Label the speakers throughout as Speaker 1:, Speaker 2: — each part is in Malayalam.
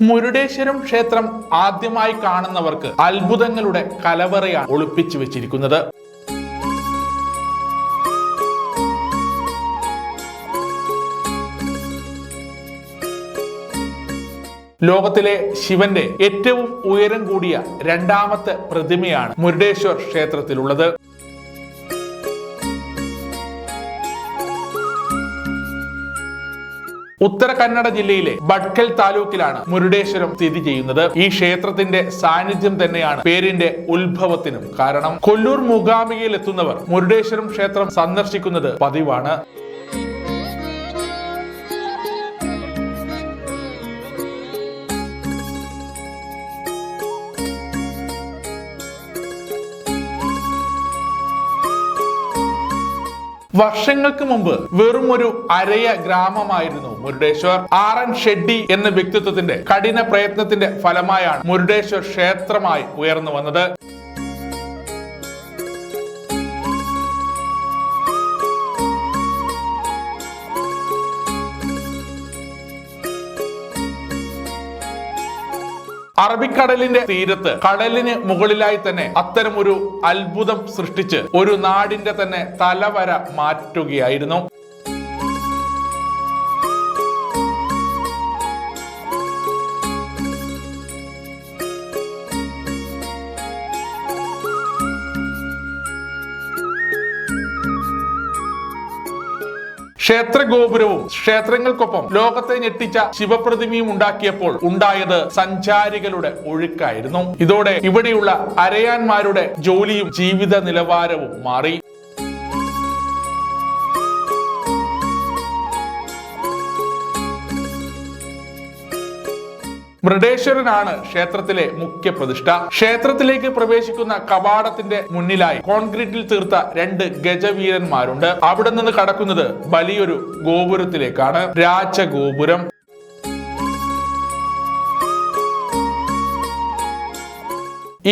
Speaker 1: മുരുടേശ്വരം ക്ഷേത്രം ആദ്യമായി കാണുന്നവർക്ക് അത്ഭുതങ്ങളുടെ കലവറയാണ് ഒളിപ്പിച്ചു വെച്ചിരിക്കുന്നത്. ലോകത്തിലെ ശിവന്റെ ഏറ്റവും ഉയരം കൂടിയ രണ്ടാമത്തെ പ്രതിമയാണ് മുരുടേശ്വർ ക്ഷേത്രത്തിലുള്ളത്. ഉത്തര കന്നഡ ജില്ലയിലെ ബഡ്കൽ താലൂക്കിലാണ് മുരുടേശ്വരം സ്ഥിതി ചെയ്യുന്നത്. ഈ ക്ഷേത്രത്തിന്റെ സാന്നിധ്യം തന്നെയാണ് പേരിന്റെ ഉത്ഭവത്തിനും. കാരണം കൊല്ലൂർ മൂകാംബികയിൽ എത്തുന്നവർ മുരുടേശ്വരം ക്ഷേത്രം സന്ദർശിക്കുന്നത് പതിവാണ്. വർഷങ്ങൾക്ക് മുമ്പ് വെറും ഒരു അരയ ഗ്രാമമായിരുന്നു മുരുടേശ്വർ. ആർ എൻ ഷെഡ്ഡി എന്ന വ്യക്തിത്വത്തിന്റെ കഠിന പ്രയത്നത്തിന്റെ ഫലമായാണ് മുരുടേശ്വർ ക്ഷേത്രമായി ഉയർന്നു വന്നത്. അറബിക്കടലിന്റെ തീരത്ത് കടലിന് മുകളിലായി തന്നെ അത്തരം ഒരു അത്ഭുതം സൃഷ്ടിച്ച് ഒരു നാടിന്റെ തന്നെ തലവര മാറ്റുകയായിരുന്നു. ക്ഷേത്ര ഗോപുരവും ക്ഷേത്രങ്ങൾക്കൊപ്പം ലോകത്തെ ഞെട്ടിച്ച ശിവപ്രതിമയും ഉണ്ടാക്കിയപ്പോൾ ഉണ്ടായത് സഞ്ചാരികളുടെ ഒഴുക്കായിരുന്നു. ഇതോടെ ഇവിടെയുള്ള അരയാന്മാരുടെ ജോലിയും ജീവിത നിലവാരവും മാറി. മൃഡേശ്വരനാണ് ക്ഷേത്രത്തിലെ മുഖ്യ പ്രതിഷ്ഠ. ക്ഷേത്രത്തിലേക്ക് പ്രവേശിക്കുന്ന കവാടത്തിന്റെ മുന്നിലായി കോൺക്രീറ്റിൽ തീർത്ത രണ്ട് ഗജവീരന്മാരുണ്ട്. അവിടെ നിന്ന് കടക്കുന്നത് വലിയൊരു ഗോപുരത്തിലേക്കാണ്. രാജഗോപുരം.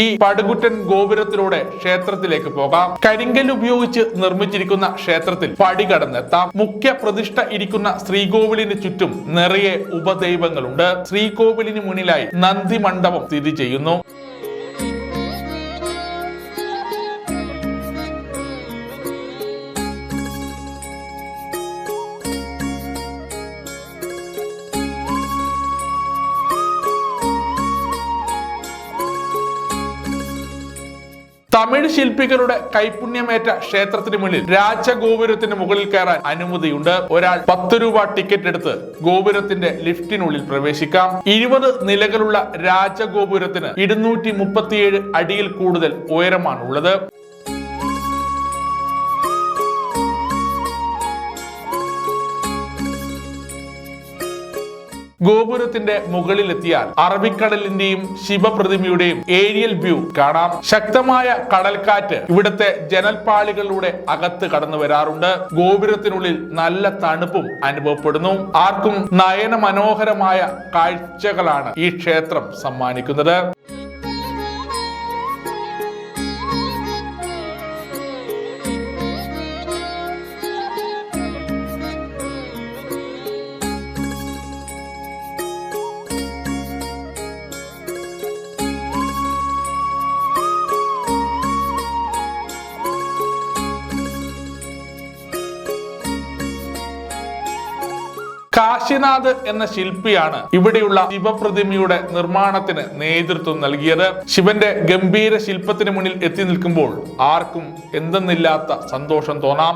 Speaker 1: ഈ പടുകുറ്റൻ ഗോപുരത്തിലൂടെ ക്ഷേത്രത്തിലേക്ക് പോകാം. കരിങ്കൽ ഉപയോഗിച്ച് നിർമ്മിച്ചിരിക്കുന്ന ക്ഷേത്രത്തിൽ പടി കടന്നെത്താം. മുഖ്യ പ്രതിഷ്ഠ ഇരിക്കുന്ന ശ്രീകോവിലിന് ചുറ്റും നിറയെ ഉപദൈവങ്ങളുണ്ട്. ശ്രീകോവിലിന് മുന്നിലായി നന്ദി മണ്ഡപം സ്ഥിതി ചെയ്യുന്നു. തമിഴ് ശില്പികളുടെ കൈപുണ്യമേറ്റ ക്ഷേത്രത്തിന് മുന്നിൽ രാജഗോപുരത്തിന് മുകളിൽ കയറാൻ അനുമതിയുണ്ട്. ഒരാൾ പത്ത് രൂപ ടിക്കറ്റ് എടുത്ത് ഗോപുരത്തിന്റെ ലിഫ്റ്റിനുള്ളിൽ പ്രവേശിക്കാം. ഇരുപത് നിലകളുള്ള രാജഗോപുരത്തിന് ഇരുന്നൂറ്റി മുപ്പത്തിയേഴ് അടിയിൽ കൂടുതൽ ഉയരമാണുള്ളത്. ഗോപുരത്തിന്റെ മുകളിലെത്തിയാൽ അറബിക്കടലിന്റെയും ശിവപ്രതിമയുടെയും ഏരിയൽ വ്യൂ കാണാം. ശക്തമായ കടൽക്കാറ്റ് ഇവിടുത്തെ ജനൽപ്പാളികളിലൂടെ അകത്ത് കടന്നു വരാറുണ്ട്. ഗോപുരത്തിനുള്ളിൽ നല്ല തണുപ്പും അനുഭവപ്പെടുന്നു. ആർക്കും നയന മനോഹരമായ കാഴ്ചകളാണ് ഈ ക്ഷേത്രം സമ്മാനിക്കുന്നത്. കാശിനാഥ് എന്ന ശില്പിയാണ് ഇവിടെയുള്ള ശിവപ്രതിമയുടെ നിർമ്മാണത്തിന് നേതൃത്വം നൽകിയത്. ശിവന്റെ ഗംഭീര ശില്പത്തിന് മുന്നിൽ എത്തി നിൽക്കുമ്പോൾ ആർക്കും എന്തെന്നില്ലാത്ത സന്തോഷം തോന്നാം.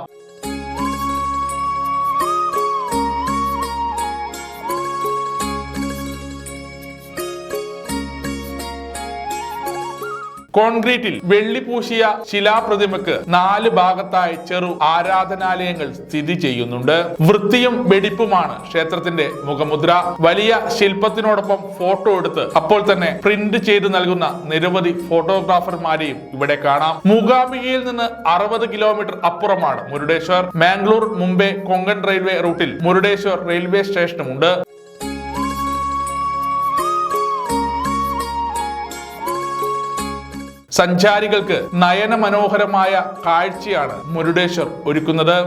Speaker 1: കോൺക്രീറ്റിൽ വെള്ളി പൂശിയ ശിലാപ്രതിമക്ക് നാല് ഭാഗത്തായി ചെറു ആരാധനാലയങ്ങൾ സ്ഥിതി ചെയ്യുന്നുണ്ട്. വൃത്തിയും വെടിപ്പുമാണ് ക്ഷേത്രത്തിന്റെ മുഖമുദ്ര. വലിയ ശില്പത്തിനോടൊപ്പം ഫോട്ടോ എടുത്ത് അപ്പോൾ തന്നെ പ്രിന്റ് ചെയ്ത് നൽകുന്ന നിരവധി ഫോട്ടോഗ്രാഫർമാരെയും ഇവിടെ കാണാം. മൂകാംബികയിൽ നിന്ന് അറുപത് കിലോമീറ്റർ അപ്പുറമാണ് മുരുടേശ്വർ. മാംഗ്ലൂർ മുംബൈ കൊങ്കൺ റെയിൽവേ റൂട്ടിൽ മുരുടേശ്വർ റെയിൽവേ സ്റ്റേഷനുമുണ്ട്. സഞ്ചാരികൾക്ക് നയന മനോഹരമായ കാഴ്ചയാണ് മുരുടേശ്വർ ഒരുക്കുന്നത്.